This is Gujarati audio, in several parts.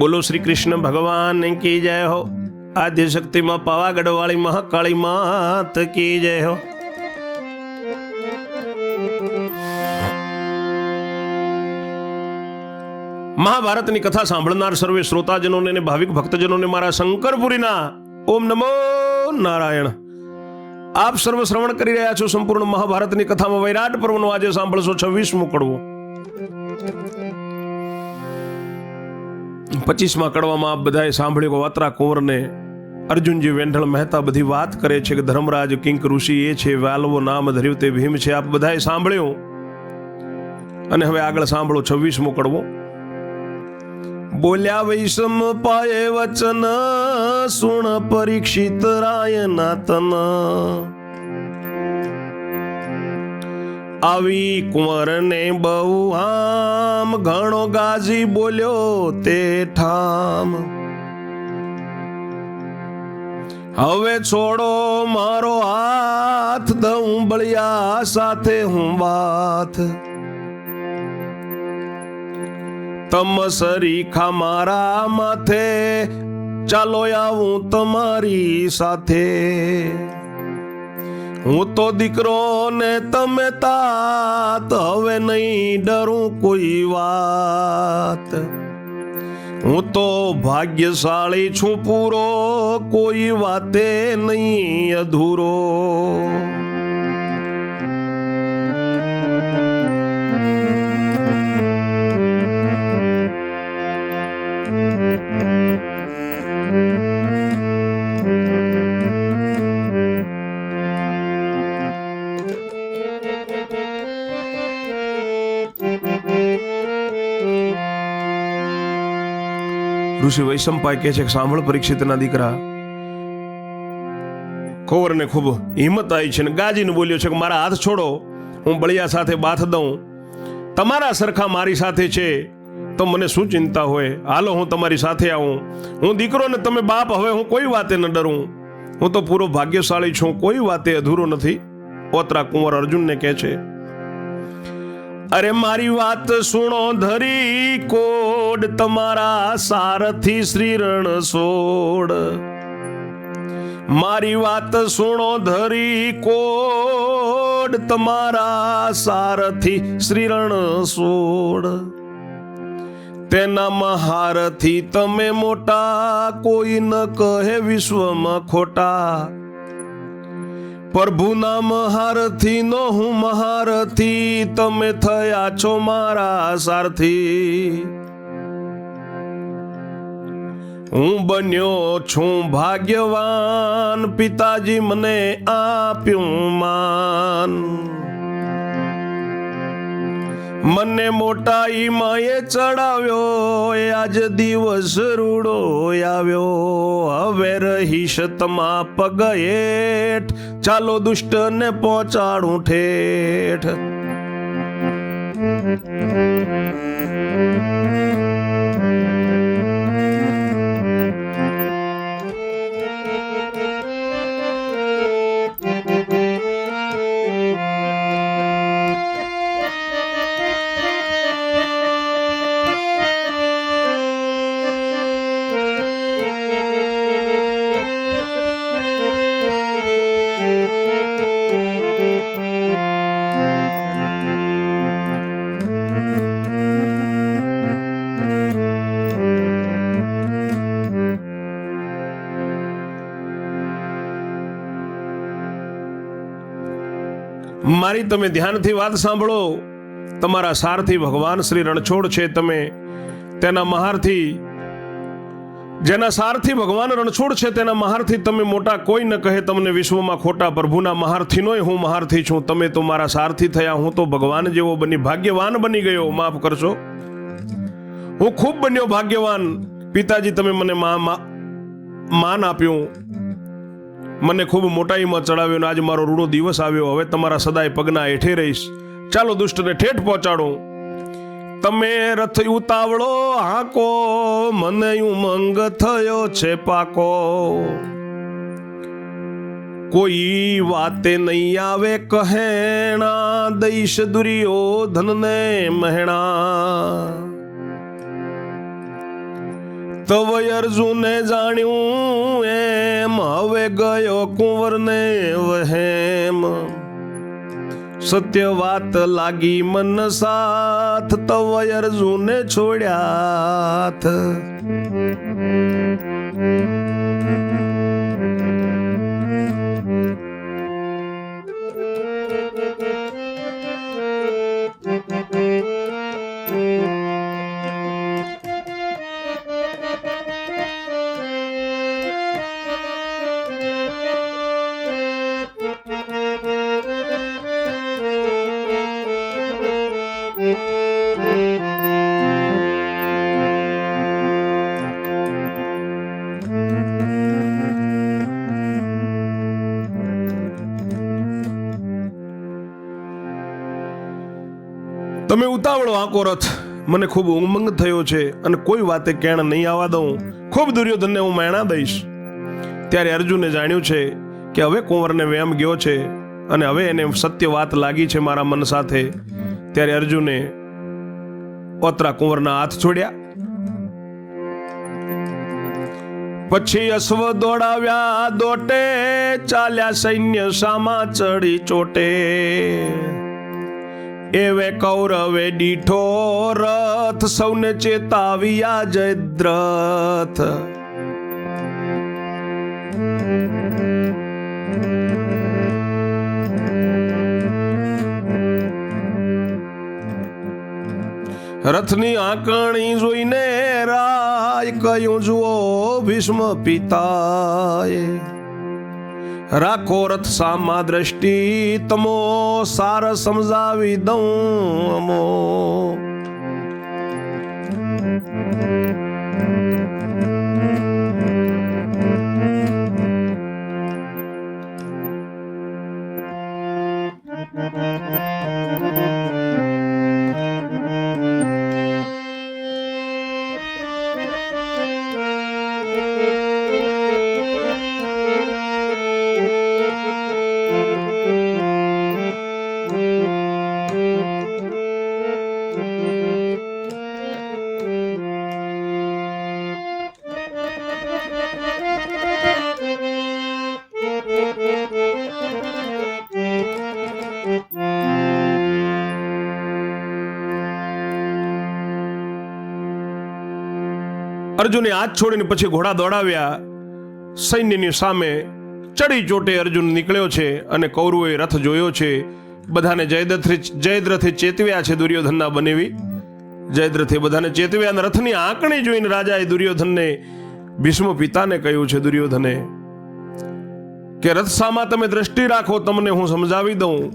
બોલો શ્રી કૃષ્ણ ભગવાન કી જય હો. આદ્ય શક્તિમાં પાવાગઢ વાળી મહાકાળી માત કી જય હો. મહાભારતની કથા સાંભળનાર સર્વે શ્રોતાજનોને અને ભાવિક ભક્તજનોને મારા શંકરપુરીના ઓમ નમો નારાયણ. આપ સર્વ શ્રવણ કરી રહ્યા છો સંપૂર્ણ મહાભારતની કથામાં વૈરાટ પર્વનો આજે સાંભળશો છવ્વીસમું કડવું પચીસમાં કડવામાં આપ બધાએ સાંભળ્યું કે વાત્રા કુંવરને અર્જુનજી વેંઢળ મહેતા બધી વાત કરે છે કે ધર્મરાજ કિંક ઋષિ એ છે, વાલવો નામ ધર્યું તે ભીમ છે. આપ બધાએ સાંભળ્યું? અને હવે આગળ સાંભળો છવ્વીસમું કડવો. બોલ્યા વૈષમ પાયે વચન, સુણ પરીક્ષિત રાય તન આવી કુંવરને બહુ આમ ઘણો ગાજી બોલ્યો તે ઠામ. હવે છોડો મારો હાથ દઉં બળિયા સાથે હું વાત. તમ સરીખા મારા માથે, ચાલો આવું તમારી સાથે. હું તો દીકરો ને તમે તાત હવે નહીં ડરું કોઈ વાત. હું તો ભાગ્યશાળી છું પૂરો, કોઈ વાતે નહીં અધૂરો. ઋષિ વૈશંપાય કહે છે કે સાંભળ પરીક્ષિતના દીકરા. ખોવરને ખૂબ હિંમત આવી છે ને ગાજીને બોલ્યો છે કે મારા હાથ છોડો, હું બળિયા સાથે બાથ દઉં. તમારા સરખા મારી સાથે છે, તો મને શું ચિંતા હોય? હાલો, હું તમારી સાથે આવું. હું દીકરો ને તમે બાપ, હવે હું કોઈ વાતે ન ડરું. હું તો પૂરો ભાગ્યશાળી છું, કોઈ વાતે અધૂરો નથી. ઓતરા કુંવર અર્જુનને કહે છે અરે મારી વાત સુણો ધરી કોડ, તમારા સારથી શ્રી રણછોડ મારી વાત સુણો ધરી કોડ, તમારા સારથી શ્રી રણછોડ તેના મહારથી તમે મોટા કોઈ ન કહે વિશ્વમાં ખોટા. પ્રભુના મહારથી નો હું મહારથી, તમે થયા છો મારા સારથી. હું બન્યો છું ભાગ્યવાન, પિતાજી મને આપ્યું માન. મને મોટાઈ માએ ચડાવ્યો આજ દિવસ રૂડો આવ્યો. હવે રહીશ તમા પગ ચાલો દુષ્ટ ને પહોંચાડું ઠેઠ. મારી તમે ધ્યાનથી વાત સાંભળો. તમારા સારથી ભગવાન શ્રી રણછોડ છે તમે. તેના મહારથી, જેના સારથી ભગવાન રણછોડ છે તેના મહારથી તમે મોટા કોઈ ન કહે તમને વિશ્વમાં ખોટા પ્રભુના મહારથીનોય હું મહારથી છું. તમે તો મારા સારથી થયા, હું તો ભગવાન જેવો બની, ભાગ્યવાન બની ગયો. માફ કરશો. હું ખૂબ બન્યો ભાગ્યવાન. પિતાજી, તમે મને માન આપ્યું. મને ખૂબ મોટાઈમાં ચડાવ્યો ને આજે મારો રૂડો દિવસ આવ્યો. હવે તમારા સદાય પગના હેઠે રહીશ. ચાલો દુષ્ટને ઠેઠ પહોંચાડું. તમે રથ ઉતાવળો, હાકો, મને ઉમંગ થયો છે પાકો. કોઈ વાતે નહીં આવે કહેણા, દઈશ દુર્યોધનને મહેણા. તવ અર્જુને જાણ્યું એમ, હવે ગયો કુંવરને વહેમ. સત્ય વાત લાગી મન સાથ, તવ અર્જુને છોડ્યાથ તમે ઉતાવળો આંકો રથ. મને ખૂબ ઉમંગ થયો છે અને કોઈ વાતે કેણ નહીં આવવા દઉં. ખૂબ દુર્યોધનને હું મેણા દઈશ. ત્યારે અર્જુને જાણ્યું છે કે હવે કુંવરને વેમ ગયો છે અને હવે એને સત્ય વાત લાગી છે મારા મન સાથે. ત્યારે અર્જુને ઓતરા કુંવરના હાથ છોડ્યા. પછી અશ્વ દોડાવ્યા, દોટે ચાલ્યા સૈન્ય સામા ચડી ચોટે. એવે કૌરવે દીઠો રથ સૌને ચેતાવ્યા જયદ્રથ. રથની આંકણી જોઈને રાય કયું જુઓ ભીષ્મ પિતાએ. રાખો રથ સામા દ્રષ્ટિ તમો સાર સમજાવી દઉં અમો. અર્જુને હાથ છોડીને પછી ઘોડા દોડાવ્યા. સૈન્યની સામે ચડી ચોટે અર્જુન નીકળ્યો છે અને કૌરવોએ રથ જોયો છે. બધાને જયદ્રથે જયદ્રથે ચેતવ્યા છે દુર્યોધનના બનેવી. જયદ્રથે બધાને ચેતવ્યા અને રથની આંકણી જોઈને રાજાએ દુર્યોધનને ભીષ્મ પિતાને કહ્યું છે, દુર્યોધને, કે રથ સામા તમે દ્રષ્ટિ રાખો, તમને હું સમજાવી દઉં.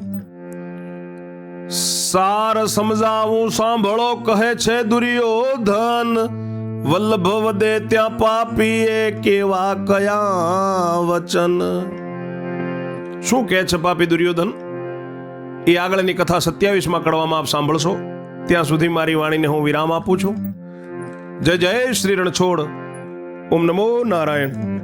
સાર સમજાવું, સાંભળો, કહે છે દુર્યોધન વલ્લભ વદે ત્યાં પાપીએ કેવા કયા વચન? શું કહે છે પાપી દુર્યોધન? એ આગળની કથા સત્યાવીસમાં કડવામાં આપ સાંભળશો. ત્યાં સુધી મારી વાણીને હું વિરામ આપું છું. જય જય શ્રી રણછોડ. ઓમ નમો નારાયણ.